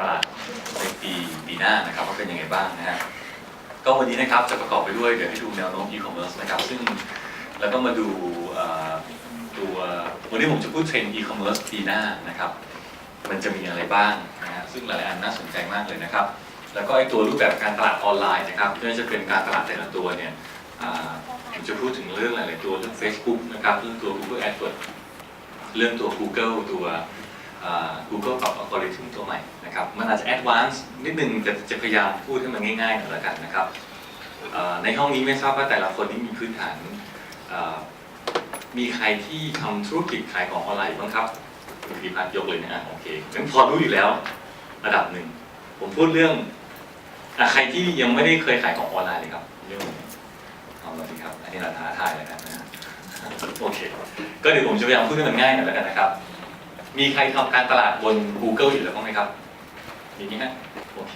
ตลาดในปีปีหน้านะครับว่าเป็นยังไงบ้างนะฮะก็วันนี้นะครับจะประกอบไปด้วยเดี๋ยวให้ดูแนวโน้ม e-commerce นะครับซึ่งแล้วก็มาดูตัววันนี้ผมจะพูดเทรนด์ e-commerce ปีหน้านะครับมันจะมีอะไรบ้างนะฮะซึ่งหลายอันน่าสนใจมากเลยนะครับ แล้วก็ไอตัวรูปแบบการตลาดออนไลน์นะครับไม่ว่าจะเป็นการตลาดแต่ละตัวเนี่ยผมจะพูดถึงเรื่องหลายๆตัวเรื่อง Facebook นะครับเรื่องตัว Google AdWords เรื่องตัว Google ตัว Google ปรับอัลกอริทึมตัวใหม่ นะครับมันอาจจะ advanced นิดนึงแต่จะพยายามพูดให้มันง่ายๆหน่อยละกันนะครับในห้องนี้ไม่ทราบว่าแต่ละคนนี้มีพื้นฐานมีใครที่ทำธุรกิจขายของออนไลน์บ้างครับคุณพิพัฒน์ยกเลยนะอะโอเคงั้นพอรู้อยู่แล้วระดับหนึ่ง ผมพูดเรื่องอใครที่ยังไม่ได้เคยขายของออนไลน์เลยครับเรื่องเอามาสิครับอันนี้เราท้าทายแล้วกันนะฮะโอเค ก็เดี๋ยวผมจะพยายามพูดให้มันง่ายหน่อยแล้วกันนะครับ มีใครทำการตลาดบน Google อยู่แล้วบ้างไหมครับ มีไหมฮะโอเค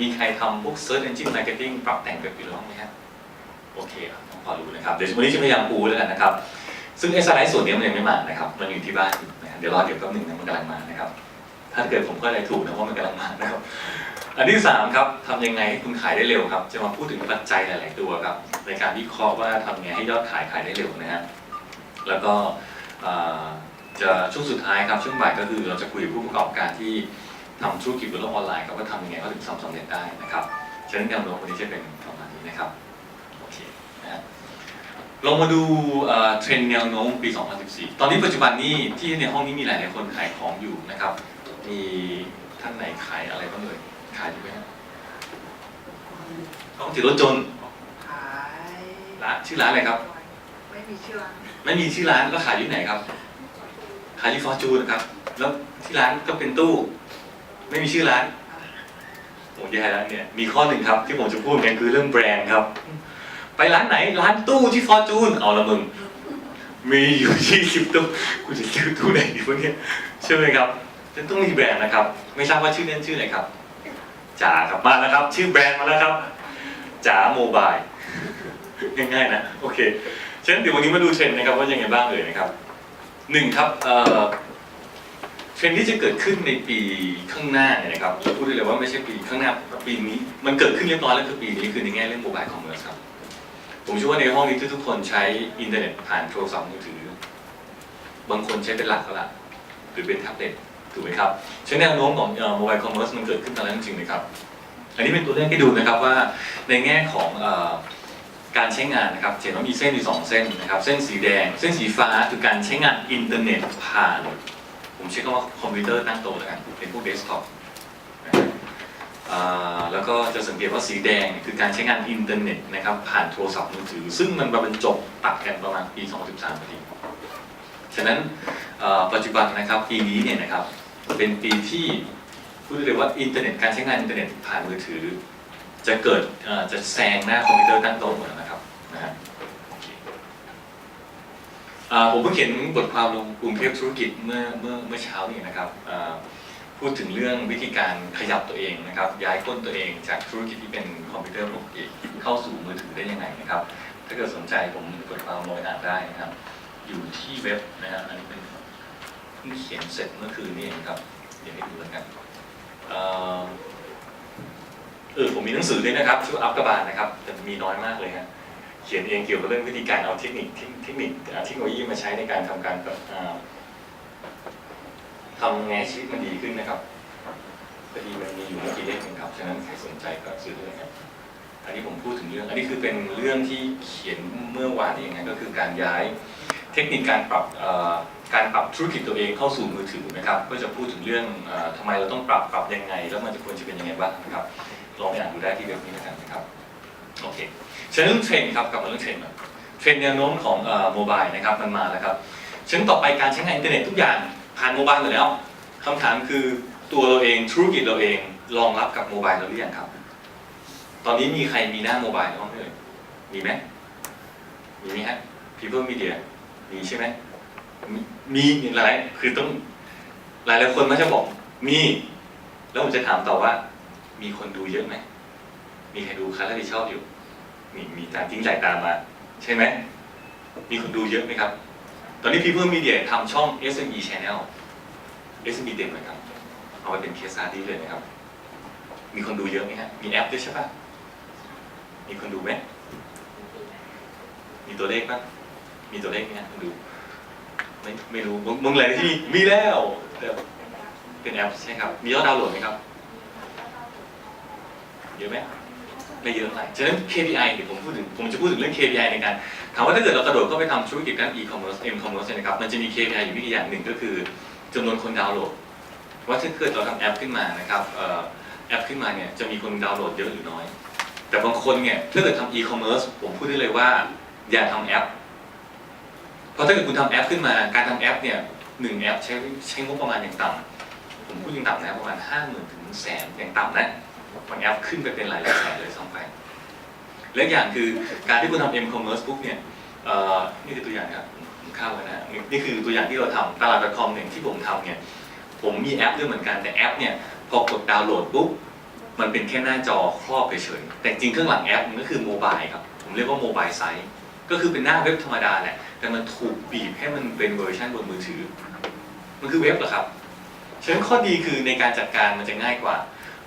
มีใครทำพวก Search Engine Marketing ปรับแต่งเว็บอยู่แล้วบ้างไหมฮะโอเคครับผมพอรู้นะครับ เดี๋ยววันนี้จะพยายามปูแล้วกันนะครับ ซึ่งไอ้สไลด์ส่วนนี้มันยังไม่มานะครับ มันอยู่ที่บ้านนะฮะเดี๋ยวรอเดี๋ยวแป๊บหนึ่งนะมันกำลังมานะครับ ถ้าเกิดผมก็อะไรถูกนะว่ามันกำลังมานะครับ อันที่สามครับทำยังไงให้คุณขายได้เร็วครับ จะมาพูดถึงปัจจัยหลาย ๆ ตัวครับ ในการวิเคราะห์ว่าทำยังไงให้ยอดขายขายได้เร็วนะฮะ แล้วก็จะช่วงสุดท้ายครับช่วงบ่ายก็คือเราจะคุยกับผู้ประกอบการที่ ทำธุรกิจบนโลกออนไลน์ครับว่าทำยังไงเขาถึงทำสำเร็จได้นะครับฉะนั้นแนวโน้มวันนี้จะเป็นประมาณนี้นะครับโอเคนะฮะลองมาดูเอ่อเทรนด์แนวโน้มปี 2014 ตอนนี้ปัจจุบันนี้ที่ในห้องนี้มีหลายๆคนขายของอยู่นะครับ มีท่านไหนขายอะไรบ้างเลยขายอยู่ไหมฮะต้องถือรถจนต์ขายร้านชื่อร้านอะไรครับ ไม่มีชื่อร้านไม่มีชื่อร้านแล้วขายอยู่ไหนครับ ขายที่ฟอร์จูนครับ แล้วที่ร้านก็เป็นตู้ ไม่มีชื่อร้านโอ้ยแย่แล้วเนี่ยมีข้อหนึ่งครับ ที่ผมจะพูดเนี่ยคือเรื่องแบรนด์ครับ ไปร้านไหนร้านตู้ที่ฟอร์จูนเอาละมึง มีอยู่ที่สิบตู้กูจะซื้อตู้ไหนดีวะเนี่ยใช่ไหมครับจะต้องมีแบรนด์นะครับ ไม่ทราบว่าชื่อเล่นชื่ออะไรครับจ๋าครับมาแล้วครับ ชื่อแบรนด์มาแล้วครับจ๋าโมบายง่ายๆนะโอเคฉะนั้นเดี๋ยววันนี้มาดูเทรนด์นะครับว่ายังไงบ้างเลยนะครับหนึ่งครับเอ่อ เทรนด์ที่จะเกิดขึ้นในปีข้างหน้าเนี่ยนะครับเราพูดได้เลยว่าไม่ใช่ปีข้างหน้าปีนี้ มันเกิดขึ้นเรียบร้อยแล้วคือปีนี้คือในแง่เรื่องโมบายคอมเมอร์สครับผมเชื่อว่าในห้องนี้ทุกคนใช้อินเทอร์เน็ตผ่านโทรศัพท์มือถือ บางคนใช้เป็นหลักก็ละหรือเป็นแท็บเล็ตถูกไหมครับฉะนั้แนวโน้มของโมบายคอมเมอร์สมันเกิดขึ้นมาแล้วจริงๆนะครับ อันนี้เป็นตัวเลขให้ดูนะครับว่าในแง่ของอการใช้งานนะครับเห็นว่ามีเส้นอยู่สองเส้นนะครับ เส้นสีแดง เส้นสีฟ้าคือการใช้งานอินเทอร์เน็ตผ่าน ผมใช้คำว่าคอมพิวเตอร์ตั้งโต๊ะแล้วกันเป็นพวกเดสก์ท็อปนะครับแล้วก็จะสังเกตว่าสีแดงคือการใช้งานอินเทอร์เน็ตนะครับผ่านโทรศัพท์มือถือ ซึ่งมันมาบรรจบตัดกันประมาณปี 2013พอดีฉะนั้นปัจจุบันนะครับปีนี้เนี่ยนะครับเป็นปีที่พูดเลยว่าอินเทอร์เน็ตการใช้งานอินเทอร์เน็ตผ่านมือถือ จะเกิดจะแซงหน้าคอมพิวเตอร์ตั้งโต๊ะหมดแล้วนะครับนะฮะโอเคอ่า ผมเพิ่งเขียนบทความลงกรุงเทพธุรกิจเมื่อเมื่อเมื่อเช้านี้นะครับพูดถึงเรื่องวิธีการขยับตัวเองนะครับ ย้ายก้นตัวเองจากธุรกิจที่เป็นคอมพิวเตอร์ปกติเข้าสู่มือถือได้ยังไงนะครับ ถ้าเกิดสนใจผมบทความลงไปอ่านได้นะครับ อยู่ที่เว็บนะฮะอันนี้เป็นเพิ่งเขียนเสร็จเมื่อคืนนี้เองครับเดี๋ยวให้ดูแล้วกันเออผมมีหนังสือด้วยนะครับชื่ออัพกบาลนะครับแต่มีน้อยมากเลยฮะ เขียนเองเกี่ยวกับเรื่องวิธีการเอาเทคนิคเทคนิคอ่าเทคโนโลยีมาใช้ในการทำการทำไงชีวิตมันดีขึ้นนะครับพอดีมันมีอยู่ไม่กี่เล่มเองครับฉะนั้นใครสนใจก็ซื้อเลยครับอันนี้ผมพูดถึงเรื่อง อันนี้คือเป็นเรื่องที่เขียนเมื่อวานเองนะก็คือการย้ายเทคนิคการปรับการปรับธุรกิจตัวเองเข้าสู่มือถือนะครับก็จะพูดถึงเรื่องออทำไมเราต้องปรับปรับยังไง แล้วมันจะควรจะเป็นยังไงบ้างนะครับลองไปอ่านดูได้ที่เว็บนี้นะครับโอเค ฉะนั้นเรื่องเทรนด์ครับกลับมาเรื่องเทรนด์หน่อยเทรนด์แนวโน้มของโมบายนะครับมันมาแล้วครับฉะนั้นต่อไปการใช้งานอินเทอร์เน็ตทุกอย่างผ่านโมบายหมดแล้วคำถามคือตัวเราเองธุรกิจเราเองรองรับกับโมบายเราหรือยังครับ ตอนนี้มีใครมีหน้าโมบายบ้างเอ่ยมีไหมมีไหมฮะ People Media มีใช่ไหมมีมีมีหลายคือต้องหลายหลายคนมักจะบอกมี แล้วผมจะถามต่อว่า มีคนดูเยอะไหมมีใครดูค้ารับผิดชอบอยู่ มีมีตามทิ้งสายตามมาใช่ไหมมีคนดูเยอะไหมครับ ตอนนี้ People Media ทำช่อง SME Channel SME เต็มไหมครับ เอาไปเป็นเคสสตี้เลยนะครับ มีคนดูเยอะไหมฮะ มีแอปด้วยใช่ปะมีคนดูไหม มีตัวเลขปะมีตัวเลขไหมฮะคนดูไม่ไม่รู้มึงมึงอะไรที่มีแล้วเดี๋ยวเป็นแอปใช่ครับ มียอดดาวน์โหลดไหมครับ เยอะไหม ไม่เยอะเท่าไหร่ฉะนั้น KPI เดี๋ยวผมพูดถึงผมจะพูดถึงเรื่อง KPI ในการถามว่าถ้าเกิดเรากระโดดเข้าไปทำธุรกิจด้าน e-commerce m-commerce นะครับมันจะมี KPI อยู่ไม่กี่อย่างหนึ่งก็คือจำนวนคนดาวน์โหลด ว่าถ้าเกิดเราทำแอปขึ้นมานะครับออแอปขึ้นมาเนี่ยจะมีคนดาวน์โหลดเยอะหรือน้อย แต่บางคนเนี่ยถ้าเกิดทำ e-commerce ผมพูดได้เลยว่าอย่าทำแอปเพราะถ้าเกิดคุณทำแอปขึ้นมาการทำแอปเนี่ยหนึ่งแอปใช้ใช้งบประมาณอย่างต่ำผมพูดอย่างต่ำนะประมาณห้าหมื่นถึงแสนอย่างต่ำนะ บางแอปขึ้นไปเป็นหลายหลายแสนเลยซ้ำไปและอีกอย่างคือการที่คุณทำ m-commerce ปุ๊บเนี่ยนี่คือตัวอย่างครับผมข้ามไปนะนี่คือตัวอย่างที่เราทำตลาด .com เนี่ยที่ผมทำเนี่ยผมมีแอปด้วยเหมือนกันแต่แอปเนี่ยพอกดดาวน์โหลดปุ๊บมันเป็นแค่หน้าจอครอบเฉยๆแต่จริงเครื่องหลังแอปมันก็คือโมบายครับผมเรียกว่าโมบายไซต์ก็คือเป็นหน้าเว็บธรรมดาแหละแต่มันถูกบีบให้มันเป็นเวอร์ชันบนมือถือ มันคือเว็บเหรอครับฉะนั้นข้อดีคือในการจัดการมันจะง่ายกว่า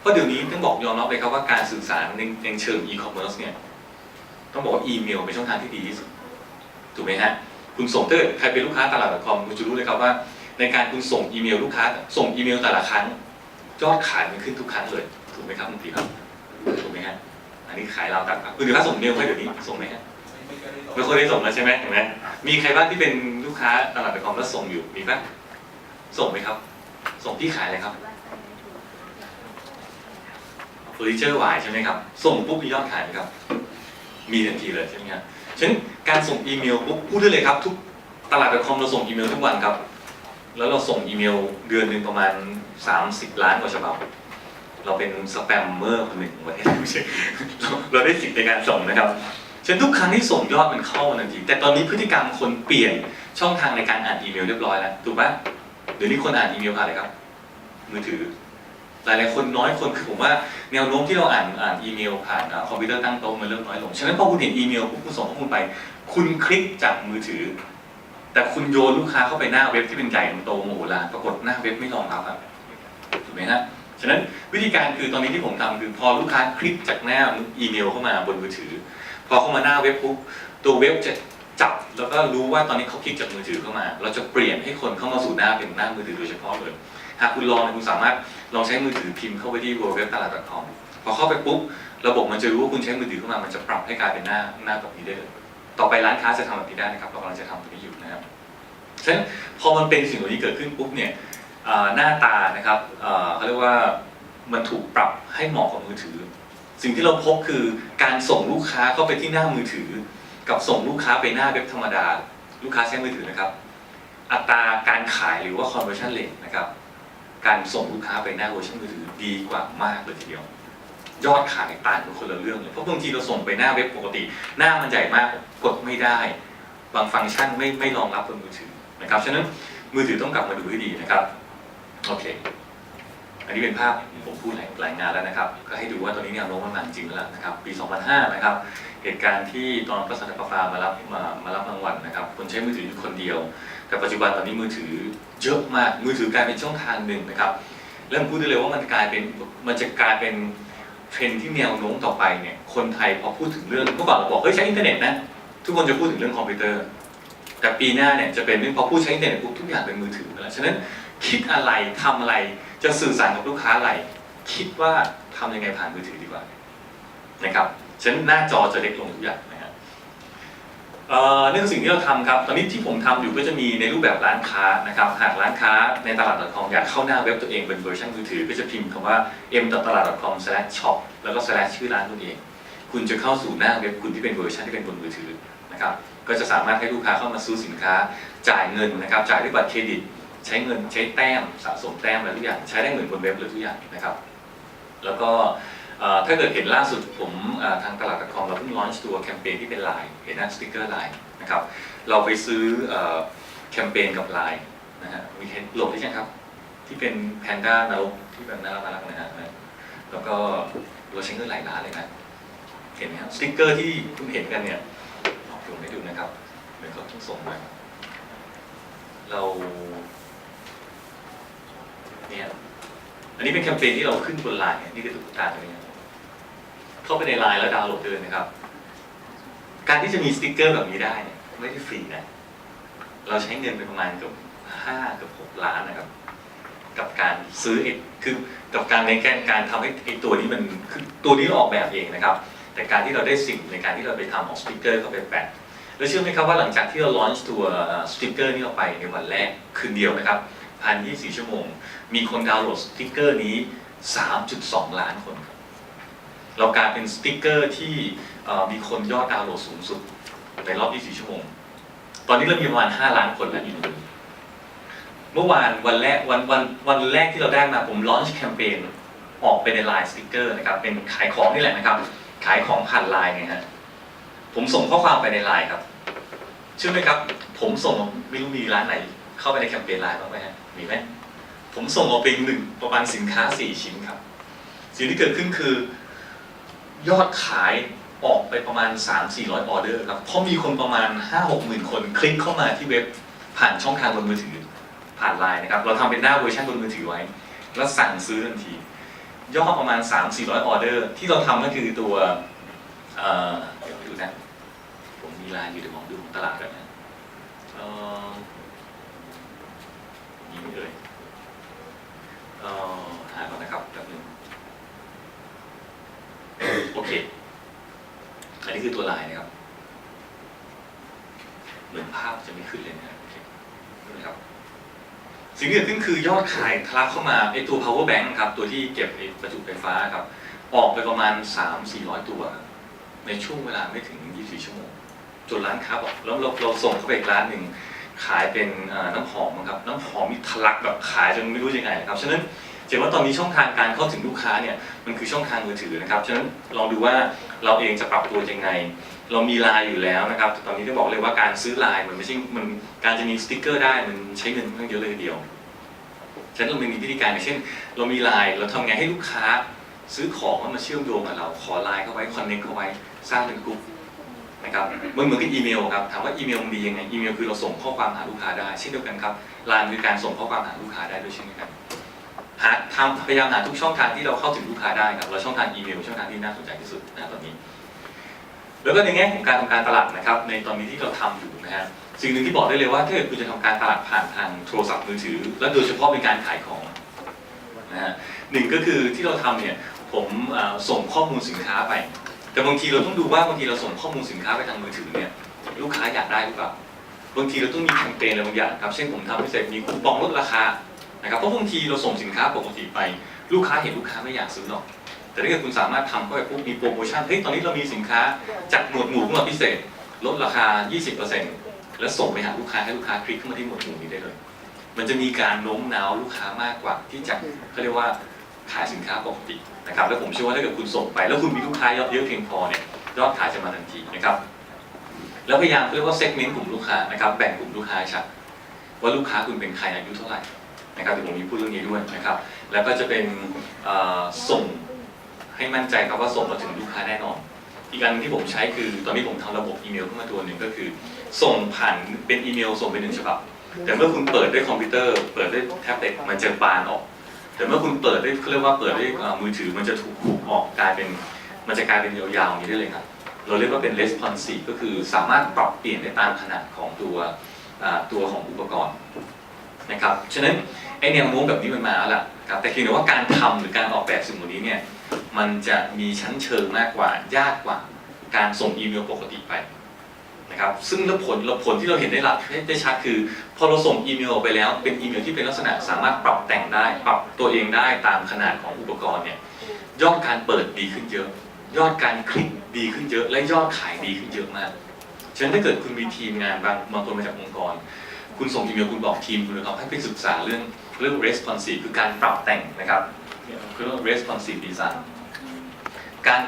เพราะเดี๋ยวนี้ต้องบอกยอมรับเลยครับว่าการสื่อสารในในเชิงอีคอมเมิร์ซเนี่ยต้องบอกว่าอีเมลเป็นช่องทางที่ดีที่สุดถูกไหมฮะคุณส่งถ้าใครเป็นลูกค้าตลาด .com คุณจะรู้เลยครับว่า ในการคุณส่งอีเมลลูกค้า ส่งอีเมลแต่ละครั้งยอดขายมันขึ้นทุกครั้งเลยถูกไหมครับคุณตีครับถูกไหมฮะอันนี้ขายเราตัดครับคุณถือว่าส่งเมลไหมเดี๋ยวนี้ส่งไหมฮะไม่ค่อยได้ส่งแล้วใช่ไหมเห็นไหมมีใครบ้างที่เป็นลูกค้าตลาดคอมแล้วส่งอยู่มีบ้างส่งไหมครับ ส่งที่ขายอะไรครับ อร์นิเจอร์หวายใช่ไหมครับ ส่งปุ๊บมียอดขายไหมครับ มีทันทีเลยใช่ไหมครับฉะนั้นการส่งอีเมลปุ๊บพูดได้เลยครับ ทุกตลาดคอมเราส่งอีเมลทุกวันครับ แล้วเราส่งอีเมลเดือนหนึ่งประมาณ 30 ล้านกว่าฉบับ เราเป็นสแปมเมอร์คนหนึ่งของประเทศเราเราได้สิทธิ์ในการส่งนะครับฉะนั้นทุกครั้งที่ส่งยอดมันเข้ามาทันที แต่ตอนนี้พฤติกรรมคนเปลี่ยนช่องทางในการอ่านอีเมลเรียบร้อยแล้วถูกปะเดี๋ยวนี้คนอ่านอีเมลผ่านอะไรครับ มือถือ หลายๆคนน้อยคนคือผมว่าแนวโน้มที่เราอ่านอ่านอีเมลผ่านอคอมพิวเตอร์ตั้งโต๊ะมันเริ่มน้อยลง ฉะนั้นพอคุณเห็นอีเมลคุณส่งข้อมูลไป คุณคลิกจากมือถือ แต่คุณโยนลูกค้าเข้าไปหน้าเว็บที่เป็นใหญ่โตโมโหลานปรากฏหน้าเว็บไม่รองรับครับถูกไหมฮะฉะนั้นวิธีการคือตอนนี้ที่ผมทำคือพอลูกค้าคลิกจากหน้าอีเมลเข้ามาบนมือถือ พอเข้ามาหน้าเว็บปุ๊บตัวเว็บจะจับแล้วก็รู้ว่าตอนนี้เขาคลิกจากมือถือเข้ามา เราจะเปลี่ยนให้คนเข้ามาสู่หน้าเป็นหน้ามือถือโดยเฉพาะเลยหากคุณลองคุณสามารถ ลองใช้มือถือพิมพ์เข้าไปที่ w w w ตลาด .com พอเข้าไปปุ๊บระบบมันจะรู้ว่าคุณใช้มือถือเข้ามามันจะปรับให้กลายเป็นหน้าหน้าแบบนี้ได้เลยต่อไปร้านค้าจะทำแบบนี้ได้นะครับเรากำลังจะทำตรงนี้อยู่นะครับฉะนั้นพอมันเป็นสิ่งเหล่านี้เกิดขึ้นปุ๊บเนี่ยหน้าตานะครับเขาเรียกว่ามันถูกปรับให้เหมาะกับมือถือ สิ่งที่เราพบคือการส่งลูกค้าเข้าไปที่หน้ามือถือ กับส่งลูกค้าไปหน้าเว็บธรรมดา ลูกค้าใช้มือถือนะครับ อัตราการขายหรือว่า conversion rate นะครับ การส่งลูกค้าไปหน้าเวอร์ชันมือถือดีกว่ามากเลยทีเดียวยอดขายต่างกันคนละเรื่องเลยเพราะบางทีเราส่งไปหน้าเว็บปกติ หน้ามันใหญ่มากกดไม่ได้ บางฟังก์ชันไม่ไม่รองรับบนมือถือนะครับฉะนั้นมือถือต้องกลับมาดูให้ดีนะครับโอเค อันนี้เป็นภาพผมพูดหลายหลายงานแล้วนะครับ ก็ให้ดูว่าตอนนี้แนวโน้มมันมาจริงแล้วนะครับ ปี 2005 นะครับ เหตุการณ์ที่ตอนพระสันตะปาปามารับมามารับรางวัลนะครับ คนใช้มือถืออยู่คนเดียว แต่ปัจจุบันตอนนี้มือถือเยอะมากมือถือกลายเป็นช่องทางหนึ่งนะครับแล้วผมพูดได้เลยว่ามันกลายเป็นมันจะกลายเป็นเทรนที่แนวโน้มต่อไปเนี่ยคนไทยพอพูดถึงเรื่องเมื่อก่อนเราบอกเฮ้ยใช้อินเทอร์เน็ตนะทุกคนจะพูดถึงเรื่องคอมพิวเตอร์ แต่ปีหน้าเนี่ยจะเป็นเรื่องพอพูดใช้อินเทอร์เน็ตปุ๊บทุกอย่างเป็นมือถือแล้วฉะนั้นคิดอะไรทำอะไรจะสื่อสารกับลูกค้าอะไร คิดว่าทำยังไงผ่านมือถือดีกว่านะครับฉะนั้นหน้าจอจะเล็กลงทุกอย่างนะ เอ่อเรื่องสิ่งที่เราทำครับ ตอนนี้ที่ผมทำอยู่ก็จะมีในรูปแบบร้านค้านะครับ หากร้านค้าในตลาด .com อยากเข้าหน้าเว็บตัวเองเป็นเวอร์ชันมือถือ ก็จะพิมพ์คำว่า m ตลาด .com/shop แล้วก็ slash ชื่อร้านคุณเอง คุณจะเข้าสู่หน้าเว็บคุณที่เป็นเวอร์ชันที่เป็นบนมือถือนะครับ ก็จะสามารถให้ลูกค้าเข้ามาซื้อสินค้า จ่ายเงินนะครับ จ่ายด้วยบัตรเครดิต ใช้เงินใช้แต้มสะสมแต้มอะไรทุกอย่าง ใช้ได้เหมือนบนเว็บเลยทุกอย่างนะครับ แล้วก็ ถ้าเกิดเห็นล่าสุดผมทางตลาด .com เราเพิ่งลอนช์ตัวแคมเปญที่เป็น Line เห็นหน้าสติกเกอร์ Line นะครับเราไปซื้อแคมเปญกับ Line นะฮะมีเห็นหลดได้ยังครับ ที่เป็นแพนด้านรกที่แบบน่ารักน่ารักนะฮะแล้วก็เราใช้เงินหลายล้านเลยนะเห็นไหมครับสติกเกอร์ที่คุณเห็นกันเนี่ยเอาผมให้ดูนะครับเดี๋ยวเขาต้องส่งมาเราเนี่ยอันนี้เป็นแคมเปญที่เราขึ้นบนไลน์นี่ยนี่คือตุ๊กตาตัวนี้ เข้าไปในไลน์แล้วดาวน์โหลดเลยนะครับ การที่จะมีสติกเกอร์แบบนี้ได้เนี่ยไม่ได้ฟรีนะ เราใช้เงินไปประมาณเกือบห้าเกือบหกล้านนะครับ กับการซื้อไอ้คือกับการในการการทำให้ไอ้ตัวนี้มันคือตัวนี้เราออกแบบเองนะครับ แต่การที่เราได้สิ่งในการที่เราไปทำของสติกเกอร์เข้าไปแปะแล้วเชื่อไหมครับว่าหลังจากที่เราลอนช์ตัวสติกเกอร์นี้ออกไปในวันแรกคืนเดียวนะครับภายใน24ชั่วโมง มีคนดาวน์โหลดสติกเกอร์นี้ 3.2 ล้านคนครับ เรากลายเป็นสติกเกอร์ที่มีคนยอดดาวน์โหลดสูงสุดในรอบ 24 ชั่วโมง ตอนนี้เรามีประมาณ 5 ล้านคนแล้วอยู่ในนี้เมื่อวานวันแรกวันวันวันแรกที่เราได้มาผมลอนช์แคมเปญออกไปในไลน์สติกเกอร์นะครับ เป็นขายของนี่แหละนะครับ ขายของผ่านไลน์ไงฮะผมส่งข้อความไปในไลน์ครับเชื่อไหมครับ ผมส่งไม่รู้มีร้านไหน เข้าไปในแคมเปญไลน์บ้างไหมฮะมีไหมผมส่งออกไปหนึ่งประมาณสินค้าสี่ชิ้นครับ สิ่งที่เกิดขึ้นคือ ยอดขายออกไปประมาณ 3 4 0 0 ออเดอร์ครับ เพราะมีคนประมาณ 5 6 หมื่นคนคลิกเข้ามาที่เว็บผ่านช่องทางบนมือถือ ผ่านไลน์นะครับ เราทำเป็นหน้าเวอร์ชันบนมือถือไว้ แล้วสั่งซื้อทันที ยอดประมาณ 3 4 0 0 ออเดอร์ ที่เราทำก็คือตัวเอ่อเดี๋ยวดูนะ ผมมีไลน์อยู่เดี๋ยวผมดูของตลาดกันนะเอ่อมีไหมเอ่ยเอ่อหาก่อนนะครับ โอเค อันนี้คือตัวลน์นะครับ เหมือนภาพจะไม่ขึ้นเลยนะครับโอเคนะครับ สิ่งที่เกิดขึ้นคือยอดขายทะลักเข้ามาไอตัว power bank ครับ ตัวที่เก็บไอประจุไฟฟ้าครับ ออกไปประมาณ 3-400 ตัวครับในช่วงเวลาไม่ถึง 24 ชั่วโมง จนร้านค้าบอกแล้วเราเราส่งเข้าไปอีกร้านหนึ่งขายเป็นน้ำหอมครับ น้ำหอมมีทะลักแบบขายจนไม่รู้ยังไงครับ ฉะนั้น เห็นว่าตอนนี้ช่องทางการเข้าถึงลูกค้าเนี่ยมันคือช่องทางมือถือนะครับฉะนั้นลองดูว่าเราเองจะปรับตัวยังไง เรามีไลน์อยู่แล้วนะครับแต่ตอนนี้ต้องบอกเลยว่าการซื้อไลน์มันไม่ใช่มันการจะมีสติ๊กเกอร์ได้มันใช้เงินค่อนข้างเยอะเลยทีเดียวฉะนั้นเรามีวิธีการอย่างเช่น เรามีไลน์เราทำไงให้ลูกค้าซื้อของมาเชื่อมโยงกับเราขอไลน์เข้าไว้คอนเนคเข้าไว้สร้างเป็นกลุ่มนะครับมันเหมือนกับอีเมลครับถามว่าอีเมลมันดียังไงอีเมลคือเราส่งข้อความหาลูกค้าได้เช่นเดียวกันครับไลน์คือการส่งข้อความหาลูกค้าได้ด้วยเช่นเดียวกัน หาทำพยายามหาทุกช่องทางที่เราเข้าถึงลูกค้าได้ครับแล้วช่องทางอีเมลช่องทางที่น่าสนใจที่สุดนะตอนนี้ แล้วก็ในแง่ของการทำการตลาดนะครับ ในตอนนี้ที่เราทำอยู่นะฮะสิ่งหนึ่งที่บอกได้เลยว่าถ้าเกิดคุณจะทำการตลาดผ่านทางโทรศัพท์มือถือ และโดยเฉพาะเป็นการขายของนะฮะหนึ่งก็คือที่เราทำเนี่ยผมส่งข้อมูลสินค้าไป แต่บางทีเราต้องดูว่าบางทีเราส่งข้อมูลสินค้าไปทางมือถือเนี่ยลูกค้าอยากได้หรือเปล่าบางทีเราต้องมีแคมเปญอะไรบางอย่างครับ เช่นผมทำพิเศษมีคูปองลดราคา นะครับเพราะบางทีเราส่งสินค้าปกติไป ลูกค้าเห็นลูกค้าไม่อยากซื้อหรอก แต่ถ้าเกิดคุณสามารถทำเข้าไปปุ๊บมีโปรโมชั่นเฮ้ยตอนนี้เรามีสินค้าจากหมวดหมู่ขึ้นมาพิเศษ ลดราคา 20%แล้วส่งไปหาลูกค้าให้ลูกค้าคลิกเข้ามาที่หมวดหมู่นี้ได้เลย มันจะมีการโน้มน้าวลูกค้ามากกว่าที่จะเขาเรียกว่าขายสินค้าปกตินะครับแล้วผมเชื่อว่าถ้าเกิดคุณส่งไป แล้วคุณมีลูกค้ายอดเยอะเพียงพอเนี่ยยอดขายจะมาทันทีนะครับแล้วพยายามเรียกว่าเซกเมนต์กลุ่มลูกค้านะครับแบ่งกลุ่มลูกค้าชัดว่าลูกค้าคุณเป็นใครอายุเท่าไหร่ นะครับเดี๋ยวผมมีพูดเรื่องนี้ด้วยนะครับ แล้วก็จะเป็นส่งให้มั่นใจครับว่าส่งมาถึงลูกค้าแน่นอน อีกอันหนึ่งที่ผมใช้คือตอนนี้ผมทำระบบอีเมลขึ้นมาตัวหนึ่งก็คือ ส่งผ่านเป็นอีเมลส่งเป็นหนึ่งฉบับ แต่เมื่อคุณเปิดด้วยคอมพิวเตอร์ เปิดด้วยแท็บเล็ตมันจะบานออก แต่เมื่อคุณเปิดด้วยเขาเรียกว่าเปิดด้วยมือถือมันจะถูกขูดออกกลายเป็นมันจะกลายเป็นยาวๆอย่างนี้ได้เลยครับเราเรียกว่าเป็น responsive ก็คือสามารถปรับเปลี่ยนได้ตามขนาดของตัวตัวของอุปกรณ์นะครับ ฉะนั้น ไอแนวโน้มแบบนี้มันมาแล้วล่ะครับแต่เพียงแต่ว่าการทำหรือการออกแบบสิ่งเหล่านี้เนี่ยมันจะมีชั้นเชิงมากกว่ายากกว่าการส่งอีเมลปกติไปนะครับซึ่งผลผลที่เราเห็นได้ละได้ชัดคือ พอเราส่งอีเมลออกไปแล้ว เป็นอีเมลที่เป็นลักษณะสามารถปรับแต่งได้ ปรับตัวเองได้ตามขนาดของอุปกรณ์เนี่ยยอดการเปิดดีขึ้นเยอะ ยอดการคลิกดีขึ้นเยอะ และยอดขายดีขึ้นเยอะมากฉะนั้นถ้าเกิดคุณมีทีมงานบางบางคนมาจากองค์กร คุณส่งอีเมลคุณบอกทีมคุณนะครับให้ไปศึกษาเรื่อง เรื่อง responsive คือการปรับแต่งนะครับคือเรื่อง responsive design การ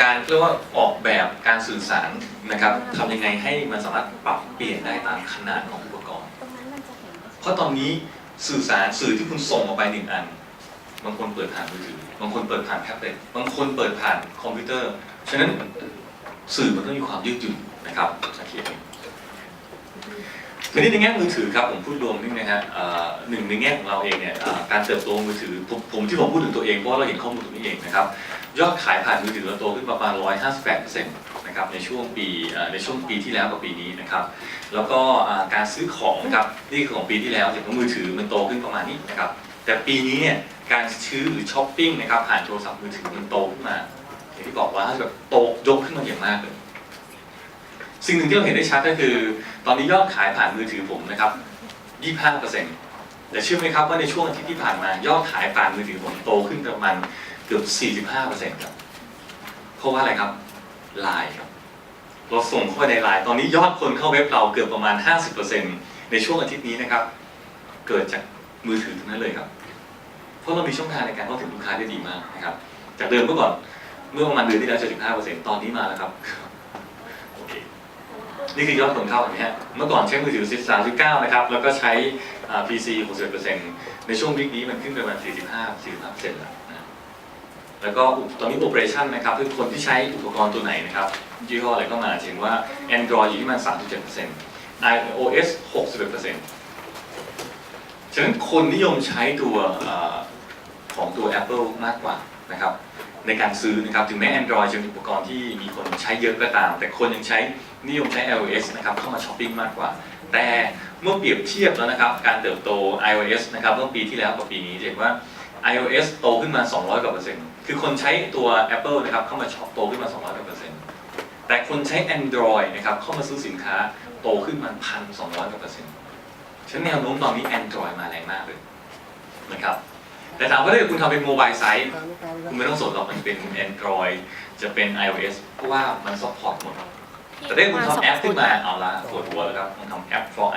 การเรียกว่าออกแบบการสื่อสารนะครับทำยังไงให้มันสามารถปรับเปลี่ยนได้ตามขนาดของอุปกรณ์เห็นเพราะตอนนี้สื่อสารสื่อที่คุณส่งออกไปหนึ่งอัน บางคนเปิดผ่านมือถือ บางคนเปิดผ่านแท็บเล็ต บางคนเปิดผ่านคอมพิวเตอร์ ฉะนั้นสื่อมันต้องมีความยืดหยุ่นนะครับโอเค ทีนี้ในแง่มือถือครับผมพูดรวมนิดนะฮะหนึ่งในแง่ของเราเองเนี่ยการเติบโตมือถือผมผมที่ผมพูดถึงตัวเองเพราะว่าเราเห็นข้อมูลตรงนี้เองนะครับยอดขายผ่านมือถือเราโตขึ้นประมาณ 158%นะครับในช่วงปีในช่วงปีที่แล้วกับปีนี้นะครับแล้วก็การซื้อของครับนี่คือของปีที่แล้วจากมือถือมันโตขึ้นประมาณนี้นะครับแต่ปีนี้เนี่ยการซื้อหรือช้อปปิ้งนะครับผ่านโทรศัพท์มือถือมันโตขึ้นมาอย่างที่บอกว่าแบบโตยกขึ้นมาอย่างมากเลย สิ่งหนึ่งที่เราเห็นได้ชัดก็คือ ตอนนี้ยอดขายผ่านมือถือผมนะครับ 25%แต่เชื่อไหมครับว่าในช่วงอาทิตย์ที่ผ่านมายอดขายผ่านมือถือผมโตขึ้นประมาณเกือบ 45%ครับ เพราะว่าอะไรครับไลน์ครับ เราส่งเข้าไปในไลน์ตอนนี้ยอดคนเข้าเว็บเราเกือบประมาณ 50%ในช่วงอาทิตย์นี้นะครับ เกิดจากมือถือทั้งนั้นเลยครับ เพราะเรามีช่องทางในการเข้าถึงลูกค้าได้ดีมากนะครับ จากเดิมเมื่อก่อนเมื่อประมาณเดือนที่แล้ว75%ตอนนี้มาแล้วครับ นี่คือยอดคนเข้าเห็นไหมฮะเมื่อก่อนใช้มือถือ39นะครับ แล้วก็ใช้ PC 61%ในช่วงวิกนี้มันขึ้นไปประมาณ45 45%แล้วนะแล้วก็ตอนนี้ operation นนะครับคือคนที่ใช้อุปกรณ์ตัวไหนนะครับยี่ห้ออะไรก็มาเห็นว่า Android อยู่ที่มัน3.7% iOS 61%ฉะนั้นคนนิยมใช้ตัวอของตัว Apple มากกว่านะครับ ในการซื้อนะครับ ถึงแม้ Android จะเป็นอุปกรณ์ที่มีคนใช้เยอะก็ตาม แต่คนยังใช้นิยมใช้ iOS นะครับเข้ามาช้อปปิ้งมากกว่า แต่เมื่อเปรียบเทียบแล้วนะครับ การเติบโต iOS นะครับเมื่อปีที่แล้วกับปีนี้จะเห็นว่า iOS โตขึ้นมา 200 กว่าเปอร์เซ็นต์คือคนใช้ตัว Apple นะครับเข้ามาช็อปโตขึ้นมา 200 กว่าเปอร์เซ็นต์แต่คนใช้ Android นะครับเข้ามาซื้อสินค้าโตขึ้นมา 1,200 กว่าเปอร์เซ็นต์ฉะนั้นแนวโน้มตอนนี้ Android มาแรงมากเลยนะครับ แต่ถามว่าถ้าเกิดคุณทำเป็นโมบายไซต์คุณไม่ต้องสนหรอกมันเป็น Android จะเป็น iOS เพราะว่ามันซัพพอร์ตหมดแต่ถ้าคุณทำแอปขึ้นมาเอาละปวดหัวแล้วครับต้องทำแอป for